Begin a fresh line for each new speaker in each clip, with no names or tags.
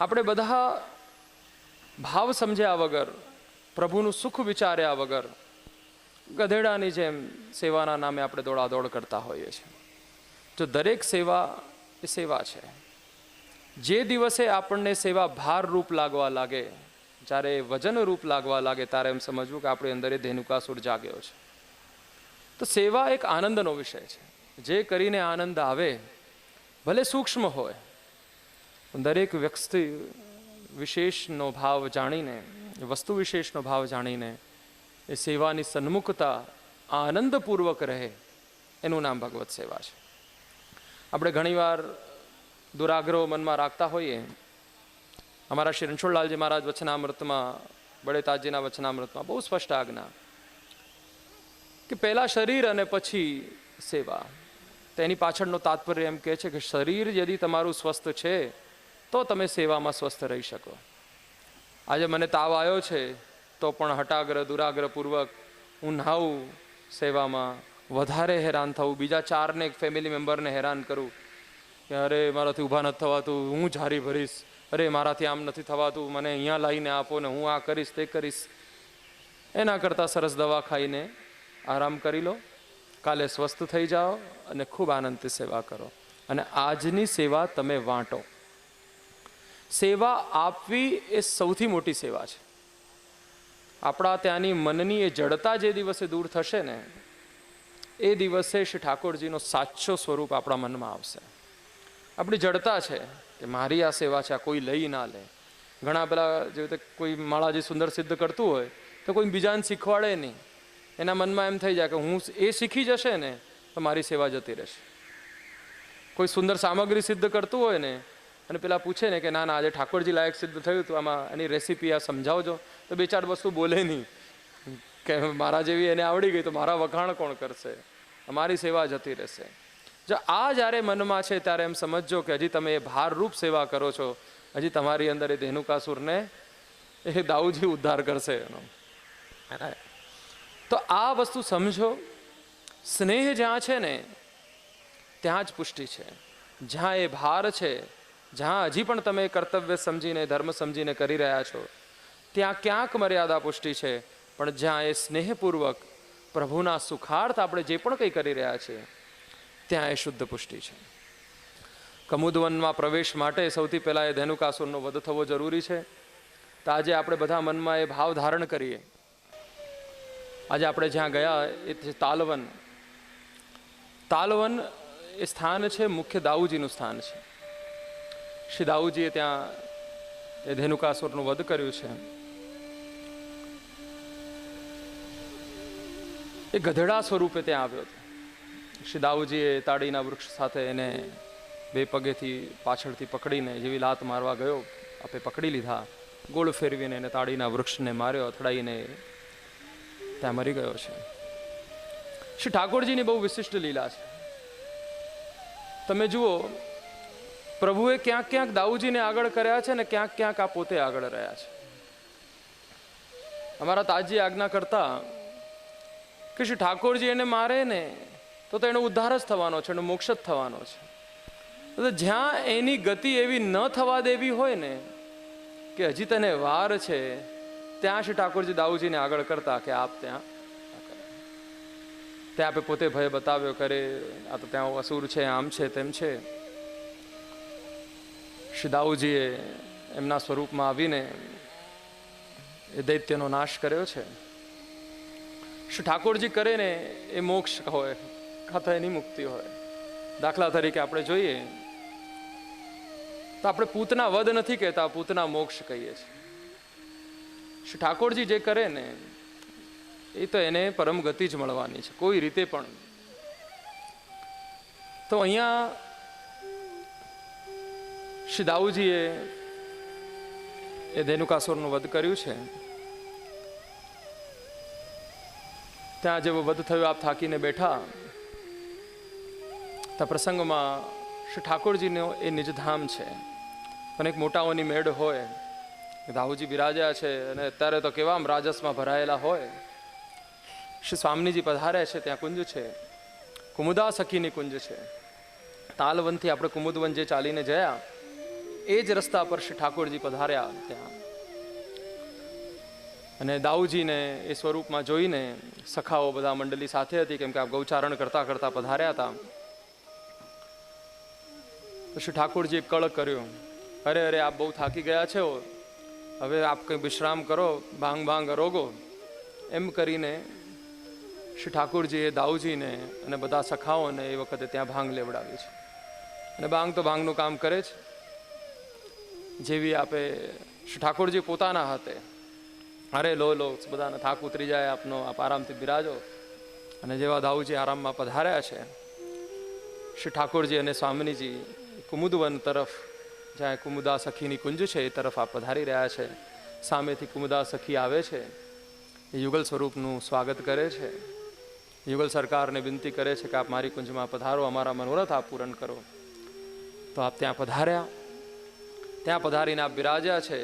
આપણે બધા ભાવ સમજ્યા વગર, પ્રભુનું સુખ વિચાર્યા વગર, ગધેડાની જેમ સેવાના નામે આપણે દોડાદોડ કરતા હોઈએ છીએ. તો દરેક સેવા એ સેવા છે, જે દિવસે આપણને સેવા ભાર રૂપ લાગવા લાગે, જ્યારે વજન રૂપ લાગવા લાગે, ત્યારે એમ સમજવું કે આપણી અંદર એ ધેનુકાસુર જાગ્યો છે. તો સેવા એક આનંદનો વિષય છે. જે કરીને આનંદ આવે, ભલે સૂક્ષ્મ હોય દરેક વ્યક્તિ વિશેષનો ભાવ જાણીને, વસ્તુ વિશેષનો ભાવ જાણીને એ સેવાની સન્મુખતા આનંદપૂર્વક રહે, એનું નામ ભગવત સેવા છે. આપણે ઘણીવાર દુરાગ્રહો મનમાં રાખતા હોઈએ. અમારા શ્રી રણછોડલાલજી મહારાજ વચનામૃતમાં, બળેતાજીના વચનામૃતમાં બહુ સ્પષ્ટ આજ્ઞા કે પહેલા શરીર અને પછી સેવા. તેની પાછળનો તાત્પર્ય એમ કહે છે કે શરીર યદિ તમારું સ્વસ્થ છે તો તમે સેવામાં સ્વસ્થ રહી શકો. આજે મને તાવ આવ્યો છે, તો પણ હટાગ્રહ દુરાગ્રહપૂર્વક હું નાહું, સેવામાં વધારે હેરાન થવું, બીજા ચારને એક ફેમિલી મેમ્બરને હેરાન કરું. કે અરે, મારાથી ઊભા નથી થવાતું, હું જારી ભરીશ. અરે, મારાથી આમ નથી થવાતું, મને અહીંયા લાવીને આપો ને હું આ કરીશ, તે કરીશ. એના કરતાં સરસ દવા ખાઈને આરામ કરી લો. કાલે સ્વસ્થ થઈ જાઓ અને ખૂબ આનંદથી સેવા કરો. અને આજની સેવા તમે વાંટો. સેવા આપવી એ સૌથી મોટી સેવા છે. આપણા ત્યાંની મનની એ જડતા જે દિવસે દૂર થશે ને, એ દિવસે શ્રી ઠાકોરજીનો સાચો સ્વરૂપ આપણા મનમાં આવશે. આપણી જડતા છે કે મારી આ સેવા છે, આ કોઈ લઈ ના લે. ઘણા પેલા જેવી રીતે કોઈ માળાજી સુંદર સિદ્ધ કરતું હોય, તો કોઈ બીજાને શીખવાડે નહીં. એના મનમાં એમ થઈ જાય કે હું એ શીખી જશે ને, તો મારી સેવા જતી રહેશે. કોઈ સુંદર સામગ્રી સિદ્ધ કરતું હોય ને અને પેલા પૂછે ને કે, ના ના, આજે ઠાકોરજી લાયક સિદ્ધ થયું તું, આમાં એની રેસીપી આ સમજાવજો. તો બે ચાર વસ્તુ બોલે નહીં. કે મારા જેવી એને આવડી ગઈ તો મારા વખાણ કોણ કરશે? અમારી સેવા જતી રહેશે. જો આ જ્યારે મનમાં છે ત્યારે એમ સમજજો કે હજી તમે એ ભારરૂપ સેવા કરો છો. હજી તમારી અંદર એ ધેનુકાસુરને એ દાઉજી ઉદ્ધાર કરશે એનો. તો આ વસ્તુ સમજો. સ્નેહ જ્યાં છે ને, ત્યાં જ પુષ્ટિ છે. જ્યાં એ ભાર છે જ્યાં હજી પણ તમે કર્તવ્ય સમજીને, ધર્મ સમજીને કરી રહ્યા છો, ત્યાં ક્યાંક મર્યાદા પુષ્ટિ છે, પણ જ્યાં એ સ્નેહપૂર્વક, પ્રભુના સુખાર્થ આપણે જે પણ કંઈ કરી રહ્યા છીએ, ત્યાં એ શુદ્ધ પુષ્ટિ છે. કમુદવનમાં પ્રવેશ માટે સૌથી પહેલાં એ ધેનુકાસુરનો વધ થવો જરૂરી છે. તો આજે આપણે બધા મનમાં એ ભાવ ધારણ કરીએ. આજે આપણે જ્યાં ગયા એ તાલવન. તાલવન એ સ્થાન છે, મુખ્ય દાઉજીનું સ્થાન છે. શ્રી દાઉજીએ ત્યાં એ ધેનુકાસુરનું વધ કર્યું છે. એ ગધેડા સ્વરૂપે ત્યાં આવ્યો હતો. શ્રી દાઉજીએ તાડીના વૃક્ષ સાથે એને બે પગેથી પાછળથી પકડીને જેવી લાત મારવા ગયો, આપે પકડી લીધા. ગોળ ફેરવીને એને તાળીના વૃક્ષને માર્યો, અથડાઈને ત્યાં મરી ગયો છે. શ્રી ઠાકોરજીની બહુ વિશિષ્ટ લીલા છે. તમે જુઓ પ્રભુએ ક્યાંક ક્યાંક દાઉજીને આગળ કર્યા છે ને ક્યાંક ક્યાંક આ પોતે આગળ રહ્યા છે. અમારા તાજી આજ્ઞા કરતા કે શ્રી ઠાકોરજી એને મારે ને તો તો એનો ઉદ્ધાર જ થવાનો છે, એનો મોક્ષ જ થવાનો છે. તો જ્યાં એની ગતિ એવી ન થવા દેવી હોય ને કે હજી તને વાર છે, ત્યાં શ્રી ઠાકોરજી દાઉજીને આગળ કરતા કે આપ ત્યાં ત્યાં આપે પોતે ભય બતાવ્યો કરે, આ તો ત્યાં અસુર છે, આમ છે, તેમ છે. શ્રી દાઉજીએ એમના સ્વરૂપમાં આવીને એ દૈત્યનો નાશ કર્યો છે. શ્રી ઠાકોરજી કરે ને એ મોક્ષ હોય કાં એની મુક્તિ હોય. દાખલા તરીકે આપણે જોઈએ, તો આપણે પૂતના વધ નથી કહેતા, પૂતના મોક્ષ કહીએ છીએ. શ્રી ઠાકોરજી જે કરે ને, એ તો એને પરમ ગતિ જ મળવાની છે. કોઈ રીતે પણ. તો અહીંયા શ્રી દાઉજીએ એ ધેનુકાસુરનું વધ કર્યું છે. ત્યાં જેવો વધ થયો, આપ થાકીને બેઠા. ત્યાં પ્રસંગમાં શ્રી ઠાકોરજીનો એ નિજધામ છે. અને એક મોટાઓની મેળ હોય. દાઉજી બિરાજ્યા છે અને અત્યારે તો કેવા રાજસમાં ભરાયેલા હોય. શ્રી સ્વામીજી પધારે છે, ત્યાં કુંજ છે. કુમુદા સખીની કુંજ છે. તાલવનથી આપણે કુમુદવન જે ચાલીને ગયા એ જ રસ્તા પર શ્રી ઠાકોરજી પધાર્યા ત્યાં. અને દાઉજીને એ સ્વરૂપમાં જોઈને સખાઓ બધા મંડળી સાથે હતી, કેમ કે આપ ગૌચારણ કરતા કરતા પધાર્યા હતા. તો શ્રી ઠાકોરજીએ કળક કર્યો, અરે અરે, આપ બહુ થાકી ગયા છો. હવે આપ કંઈ વિશ્રામ કરો, ભાંગ ભાંગ અરોગો એમ કરીને શ્રી ઠાકોરજીએ દાઉજીને અને બધા સખાઓને એ વખતે ત્યાં ભાંગ લેવડાવી છે. અને ભાંગ તો ભાંગનું કામ કરે છે જેવી આપે શ્રી ઠાકોરજી પોતાના હાથે, અરે લો લો, બધાને થાક ઉતરી જાય, આપનો, આપ આરામથી બિરાજો. અને જેવા દાઉજી આરામમાં પધાર્યા છે, શ્રી ઠાકોરજી અને સ્વામિનીજી કુમુદવન તરફ, જ્યાં કુમુદા સખીની કુંજ છે, એ તરફ આ પધારી રહ્યા છે. સામેથી કુમુદા સખી આવે છે, એ યુગલ સ્વરૂપનું સ્વાગત કરે છે. યુગલ સરકારને વિનંતી કરે છે કે, આપ મારી કુંજમાં પધારો, અમારા મનોરથ આપ પૂરણ કરો. તો આપ ત્યાં પધાર્યા. ત્યાં પધારીને આપ બિરાજ્યા છે.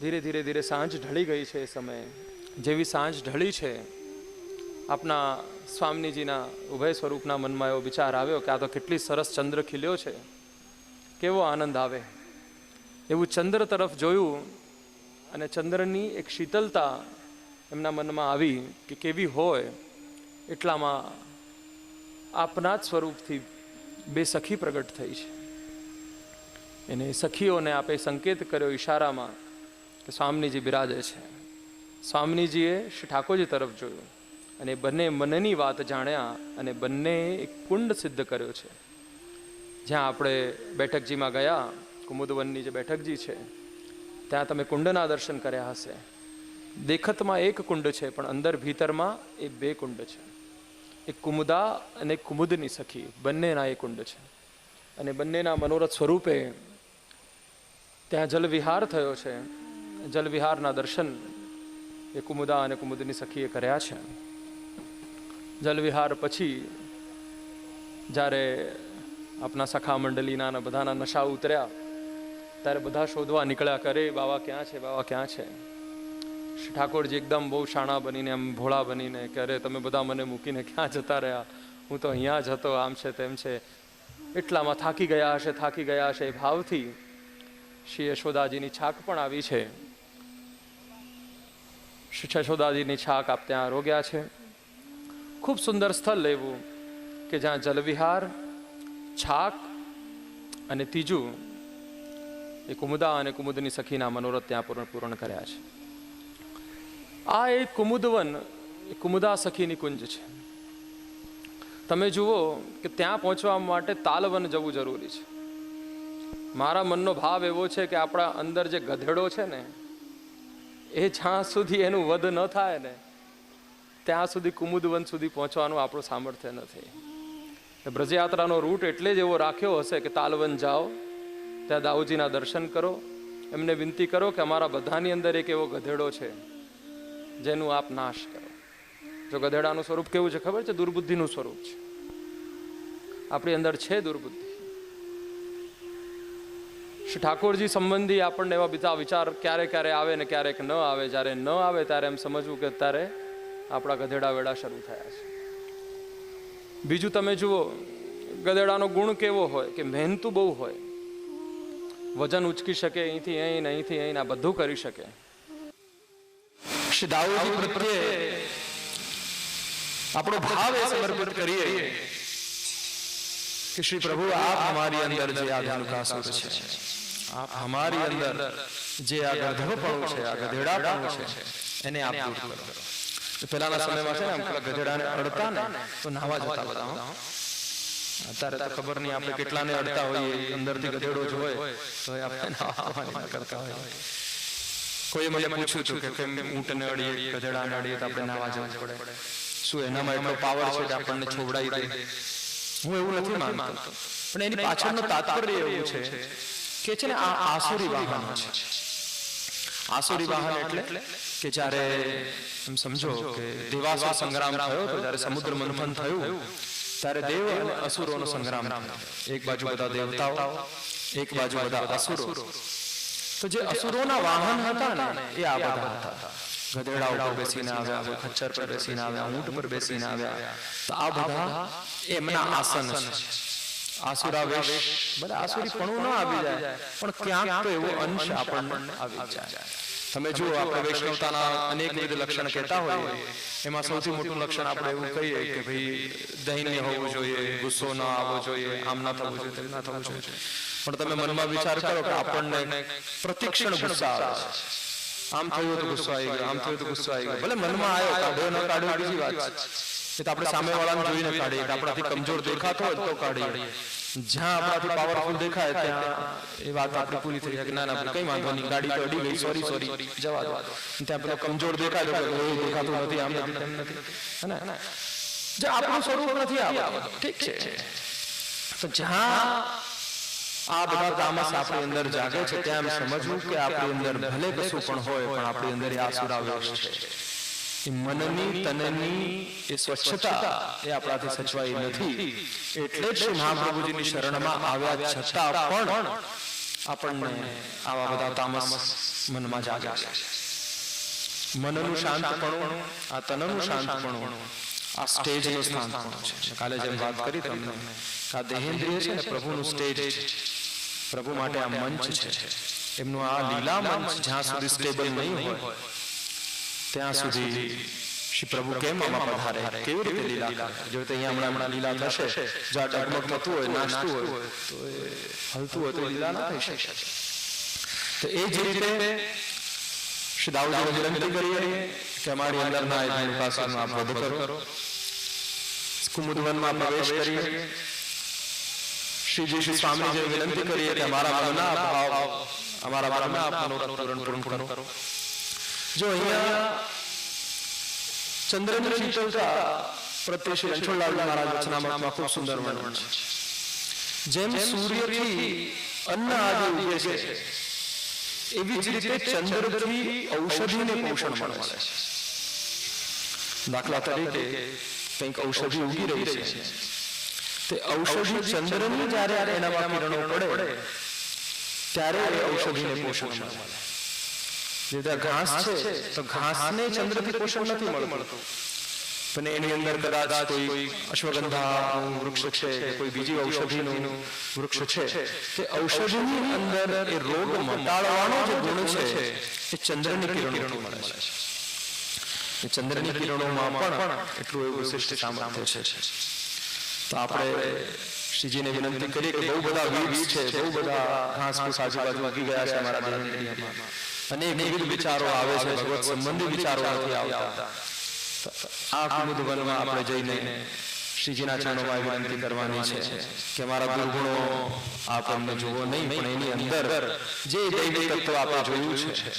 ધીરે ધીરે ધીરે સાંજ ઢળી ગઈ છે એ સમયે. જેવી સાંજ ઢળી છે, આપના સ્વામીજીના ઉભય સ્વરૂપના મનમાં એવો વિચાર આવ્યો કે આ તો કેટલી સરસ ચંદ્ર ખીલ્યો છે. કેવો આનંદ આવે. એવું ચંદ્ર તરફ જોયું અને ચંદ્રની એક શીતલતા એમના મનમાં આવી કે કેવી હોય એટલામાં આપના જ સ્વરૂપથી બે સખી પ્રગટ થઈ છે. એને સખીઓને આપે સંકેત કર્યો ઈશારામાં કે સ્વામીજી બિરાજે છે. સ્વામીજીએ શ્રી ઠાકોરજી તરફ જોયું અને બંને મનની વાત જાણ્યા અને બંને એક કુંડ સિદ્ધ કર્યો છે. જ્યાં આપણે બેઠકજીમાં ગયા, કુમુદવનની જે બેઠકજી છે, ત્યાં તમે કુંડના દર્શન કર્યા હશે. દેખતમાં એક કુંડ છે, પણ અંદર ભીતરમાં એ બે કુંડ છે. એક કુમુદા અને કુમુદની સખી, બંનેના એ કુંડ છે. અને બંનેના મનોરથ સ્વરૂપે ત્યાં જલવિહાર થયો છે. જલવિહારના દર્શન એ કુમુદા અને કુમુદની સખીએ કર્યા છે. જલવિહાર પછી જ્યારે આપણા સખા મંડળીના બધાના નશા ઉતર્યા, ત્યારે બધા શોધવા નીકળ્યા કરે બાવા ક્યાં છે, બાવા ક્યાં છે? શ્રી ઠાકોરજી એકદમ બહુ શાણા બનીને, એમ ભોળા બનીને કે અરે, તમે બધા મને મૂકીને ક્યાં જતા રહ્યા? હું તો અહીંયા જ હતો, આમ છે તેમ છે. એટલામાં થાકી ગયા હશે, થાકી ગયા હશે એ ભાવથી શ્રી યશોદાજીની છાક પણ આવી છે. શ્રી યશોદાજીની છાક આપ ત્યાં રોગ્યા છે. ખૂબ સુંદર સ્થળ લેવું કે જ્યાં જલવિહાર, છાક અને ત્રીજું એ કુમુદા અને કુમુદની સખીના મનોરથ ત્યાં પૂર્ણ પૂર્ણ કર્યા છે. આ એક કુમુદવન, એ કુમુદા સખીની કુંજ છે. તમે જુઓ કે ત્યાં પહોંચવા માટે તાલવન જવું જરૂરી છે. મારા મનનો ભાવ એવો છે કે આપણા અંદર જે ગધેડો છે ને, એ જ્યાં સુધી એનું વધ ન થાય ને, ત્યાં સુધી કુમુદવન સુધી પહોંચવાનું આપણું સામર્થ્ય નથી. બ્રજયાત્રાનો રૂટ એટલે જ એવો રાખ્યો હશે કે તાલવન જાઓ, ત્યાં દાઉજીના દર્શન કરો. એમને વિનંતી કરો કે અમારા બધાની અંદર એક એવો ગધેડો છે, જેનું આપ નાશ કરો. જો ગધેડાનું સ્વરૂપ કેવું છે ખબર છે? દુર્બુદ્ધિનું સ્વરૂપ છે. આપણી અંદર છે દુર્બુદ્ધિ. શ્રી ઠાકોરજી સંબંધી આપણને એવા બીજા વિચાર ક્યારેક ક્યારે આવે ને ક્યારેક ન આવે. જ્યારે ન આવે ત્યારે એમ સમજવું કે અત્યારે આપણા ગધેડા વેડા શરૂ થયા છે. બીજું તમે જુઓ, ગધેડાનો ગુણ કેવો હોય કે મહેનતું બહુ હોય. વજન ઉચકી શકે, અહીંથી અહીં અહીંથી અહીં આ બધું કરી શકે.
આપણો ભાવ કરીએ. કે શ્રી પ્રભુ આપ અમારી અંદર જે આ ધનુકાસુર છે. આપ અમારી અંદર જે આ ગધેડોપણું છે આ ગધેડાપણું છે એને આપ દૂર કરો. તો પહેલાના સમયમાં છે ને આમ પેલા ગધેડાને અડતા ને તો નાવા જતા બધા. અત્યારે તો ખબર નહીં આપણે કેટલાને અડતા હોઈએ અંદરથી ગધેડો જ હોય તો આપણે નાવાની કરતા હોય કોઈ મને પૂછ્યું હતું કે કેમ ઊંટને અડીએ ગધેડાને અડીએ તો આપણે નાવા જવું પડે. શું એનામાં એટલો પાવર છે કે આપણને છોવડાવી દે? હું એવું નથી માનતો. પણ એની પાછળનો તાત્પર્ય એવું છે કે છે ને આ આસુરી વાહન છે. આસુરી વાહન એટલે કે જ્યારે એમ સમજો કે દેવાસુર સંગ્રામ થયો તો જ્યારે સમુદ્ર મંથન થયું ત્યારે દેવ અને અસુરોનો સંગ્રામ એક બાજુ બધા દેવતાઓ એક બાજુ બધા અસુરો. તો જે અસુરોના વાહન હતા ને એ આ બધા હતા. ગધેડા ઉપર બેસીને આવ્યા કોઈ ખચ્ચર પર બેસીને આવ્યા ઊંટ પર બેસીને આવ્યા. તો આ બધા એમના આસન છે. આસુરાવેશ ભલે પણ ના આવી જાય પણ ક્યાંક તો એવો અંશ આપણને આવી જાય. તમે જુઓ આપણે વૈષ્ણવતાના અનેકવિધ લક્ષણ કહેતા હોઈએ. એમાં સૌથી મોટું લક્ષણ આપણે એવું કહીએ કે ભાઈ દૈન્ય હોવું જોઈએ ગુસ્સો ના આવવો જોઈએ આમ ના થવું જોઈએ તેમ ના થવું જોઈએ. પણ તમે મનમાં વિચાર કરો કે આપણને પ્રતિક્ષણ ગુસ્સા આવે છે. આમ થયું તો ગુસ્સો આવી ગયો આમ થયું તો ગુસ્સો આવી ગયો. ભલે મનમાં આવ્યો કાઢ્યો ન કાઢ્યો બીજી વાત છે. એ તો આપણે સામે વાળાને જોઈને કાઢીએ આપણાથી કમજોર દેખાતો હોય તો કાઢીએ. જ્યાં આપણાથી પાવરફુલ દેખાય ત્યાં એ વાત આપણે પૂરી થઈ જાય કે ના ના કઈ વાંધો નહીં ગાડી તો અડી ગઈ સોરી સોરી જવા દો. ત્યાં પેલો કમજોર દેખાય તો પેલો, દેખાતું નથી આમ નથી તેમ નથી. હે જે આપણું સ્વરૂપ નથી આ ઠીક છે. તો જ્યાં આ બધા તામસ આપણી અંદર જાગે છે ત્યાં સમજવું કે આપણી અંદર ભલે કશું પણ હોય પણ આપણી અંદર એ આસુરાવેશ છે. એ મનની, તનની એ સ્વચ્છતા એ આપણાથી સચવાઈ નથી. એટલે જ મહાપ્રભુજીની શરણમાં આવ્યા છતાં પણ આપણને આવા બધા તામસ મનમાં જાગે છે. મનનું શાંતપણું, આ તનનું શાંતપણું, આ સ્ટેજનું શાંતપણું છે. કાલે જેમ વાત કરી તમને આ દેહેન્દ્રિય છે ને પ્રભુનું સ્ટેજ પ્રભુ માટે આ મંચ છે. એમનું આ લીલા મંચ જ્યાં સુધી સ્ટેબલ નહીં હોય ત્યાં સુધી શ્રી પ્રભુ કેમ આમાં પધારે? કેવી રીતે લીલા? કરે જો તો અહીંયા હમણાં હમણાં લીલા થશે જ્યાં ડગમગ થતું હોય નાચતું હોય તો એ હલતું હોય તો એ લીલા ના થઈ શકે. તો એ જ રીતે શ્રી દાઉદજીને વિનંતી કરીએ કે અમારી અંદરના એ ધનુકાસુરનો આપ વધ કરો. કુમુદવનમાં પ્રવેશ કરીએ. શ્રીજી શ્રી સ્વામીજીને વિનંતી કરીએ કે અમારા મનના ભાવ અમારા મનના આપ મનોરથ પૂરણ પૂર્ણ કરો. જો અહીંયા ચંદ્રની શીતલતા પ્રત્યે શ્રી રણછોડલાલ મહારાજ વચનામૃતમાં ખૂબ સુંદર વર્ણન છે. જેમ સૂર્યથી અન્ન આદિ ઉગે છે એવી જ રીતે ચંદ્રથી ઔષધિને પોષણ મળે છે. દાખલા તરીકે કંઈક ઔષધિ ઉગી રહી છે. તે ઔષધિ ચંદ્રની જ્યારે એનામાં કિરણો પડે ત્યારે એ ઔષધિને પોષણ મળે. જે ઘાસ છે તો ઘાસને ચંદ્રથી પોષણ નથી મળતું. પણ એની અંદર કદાચ કોઈ અશ્વગંધાનું વૃક્ષ છે કોઈ બીજી ઔષધિનું વૃક્ષ છે. તે ઔષધિની અંદર એ રોગ મટાડવાનો જે ગુણ છે એ ચંદ્રની કિરણોથી મળે છે. ચંદ્રની કિરણોમાં પણ એટલું એવું વિશિષ્ટ સામર્થ્ય છે. તો આપણે શ્રીજીને વિનંતી કરીએ કે બહુ બધા વીજ છે બહુ બધા ઘાસ ફૂસ આજુબાજુ ગયા છે અમારા દેહની અનેક વિવિધ વિચારો આવે છે ભગવત સંબંધી વિચારો નથી આવતા. આ કુમુદ વનમાં આપણે જઈને શ્રીજીના ચરણોમાં વિનંતી કરવાની છે કે મારા દુર્ગુણો આપ અમને જુઓ નહીં પણ એની અંદર જે દૈવી તત્વ આપણે જોયું છે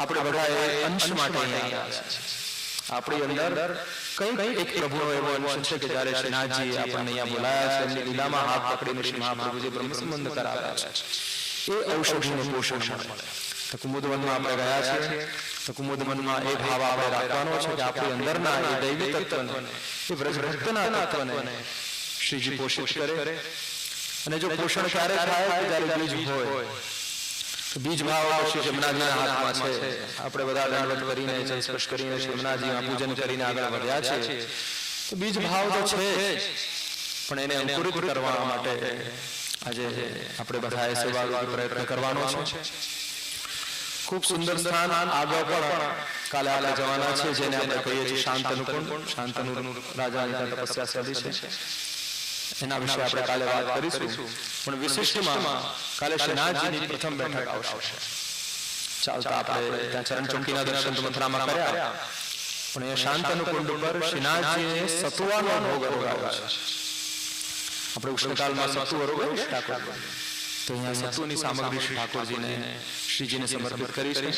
આપણે બધા એ અંશ માટે અહીંયા આવ્યા છે આપણી અંદર કઈ કઈ એક પ્રભુનો એવો અંશ છે કે જ્યારે શ્રીનાથજી આપણને અહીંયા બોલાયા છે એમની લીલામાં હાથ પકડીને શ્રી મહાપ્રભુજી બ્રહ્મ સંબંધ કરાવ્યા છે. એ ઔષધિનું પોષણ મળે. તો કુમુદવનમાં આપણે ગયા છીએ. તો કુમુદવનમાં એ ભાવ આપણે રાખવાનો છે કે આપણી અંદરના એ દૈવી તત્વને, એ વ્રજભક્તના તત્વને શ્રીજી પોષિત કરે. અને જો પોષણ ક્યારે થાય ત્યારે બીજ હોય બીજ ભાવ આવશે, જમનાજીના હાથમાં છે. આપણે બધા દંડવત કરીને જય સ્પર્શ કરીને જમનાજીમાં પૂજન કરીને આગળ વધ્યા છે તો બીજ ભાવ તો છે પણ એને અંકુરિત કરવા માટે આજે આપણે બધાએ સેવા પ્રયત્ન કરવાનો છે. ખૂબ સુંદર સ્થાન, આગળ પણ કાલે આપણે જવાના છે જેને આપણે કહીએ છીએ શાંતનું કુંડ શાંતનું રાજાની તપસ્યા સદી છે. એના વિશે આપણે કાલે વાત કરીશું. પણ વિશિષ્ટમાં કાલે શ્રીનાથજીની પ્રથમ બેઠક આવશે. ચાલતા આપણે ત્યાં ચરણ ચૌકીના દર્શન તો મથુરામાં કર્યા. પણ એ શાંતનું કુંડ પર શ્રીનાથજીએ સતુવાનો ભોગ અરોગાવ્યો છે. આપણે ઉષ્ણકાલમાં સતુ અરોગાવ્યું છે ઠાકોર તો અહીંયા સતુની સામગ્રી શ્રી ઠાકોરજીને શ્રીજીને સમર્પિત કરી છે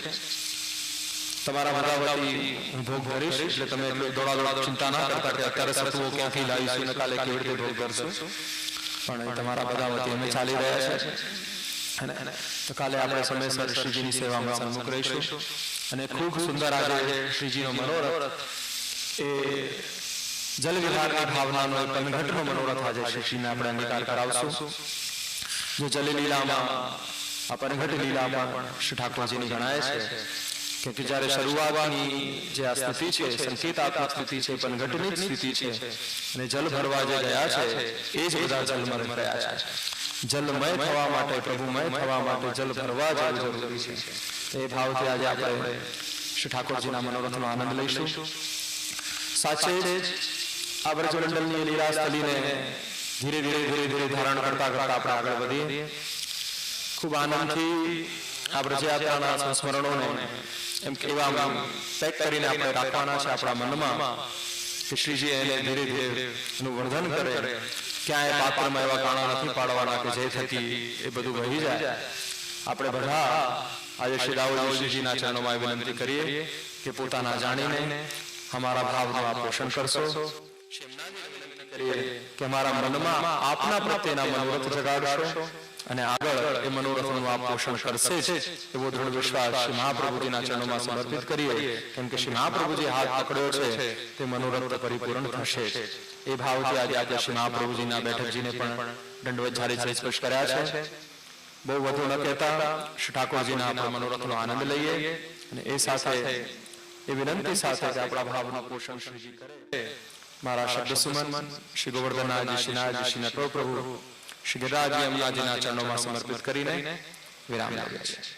તમારા ભગાવતી હું ભોગ ભરીશ એટલે તમે એટલું દોડા દોડા ચિંતા ના કરતા કે અત્યારે સતુઓ ક્યાંથી લાવીશું ને કાલે કેવી રીતે ભોગ કરશું? પણ એ તમારા ભગાવતી અમે ચાલી રહ્યા છે. અને તો કાલે આપણે સમયસર શ્રીજીની સેવામાં સન્મુખ રહીશું અને ખૂબ સુંદર આજે શ્રીજીનો મનોરથ એ જલ વિભાગની ભાવનાનો એક પનઘટનો મનોરથ આજે શ્રીજીને આપણે અંગીકાર કરાવશું. જો જલ લીલામાં આ પનઘટ લીલામાં અને જલ ભરવા જે ગયા છે, એ જ બધા જલમય રહ્યા છે. જલમય થવા માટે, પ્રભુમય થવા માટે જલ ભરવા જવું જરૂરી છે. એ ભાવથી આજે આપણે શ્રી ઠાકોરજીના મનોરથનો આનંદ લઈશું. સાચે જ આ બ્રજમંડળની લીલા સ્થલીને ધીરે ધીરે ધીરે ધીરે ધારણ કરતા કરતા આપણે આગળ વધીએ. ખૂબ આનંદથી આ બ્રજયાત્રાના સંસ્મરણોને એમ કેવા પેક કરીને આપણે રાખવાના છે આપણા મનમાં કે શ્રીજી એને ધીરે ધીરે એનું વર્ધન કરે. ક્યાંય પાત્રમાં એવા કાણા નથી પાડવાના કે જે થકી એ બધું વહી જાય. આપણે બધા આજે શ્રી દાઉદ શ્રીજીના ચરણોમાં વિનંતી કરીએ કે પોતાના જાણીને અમારા ભાવનું આપ પોષણ કરશો. કે મારા મનમાં આપના પ્રત્યેના મનોરથ જગાડશો અને આગળ એ મનોરથનું આપ પોષણ કરશે જ એવો દૃઢ વિશ્વાસ શ્રી મહાપ્રભુજીના ચરણોમાં સમર્પિત કરીએ. કેમ કે શ્રી મહાપ્રભુજી હાથ પકડ્યો છે, તે મનોરથ પરિપૂર્ણ થશે એ ભાવથી આજે આજે શ્રી મહાપ્રભુજીના બેઠકજીને પણ દંડવત ઝાડી સ્પર્શ કર્યા છે. બહુ વધુ ન કહેતા શ્રી ઠાકોરજીના મનોરથનો આનંદ લઈએ અને એ સાથે, એ વિનંતી સાથે આપણા ભાવનું પોષણ શ્રીજી કરે. મારા શબ્દ સુમન શ્રી ગોવર્ધનાજી શ્રીનાજી શ્રી નટો પ્રભુ શ્રી ગિરિરાજી અમનાજીના ચરણોમાં સમર્પિત કરીને વિરામ લાવ્યા છીએ.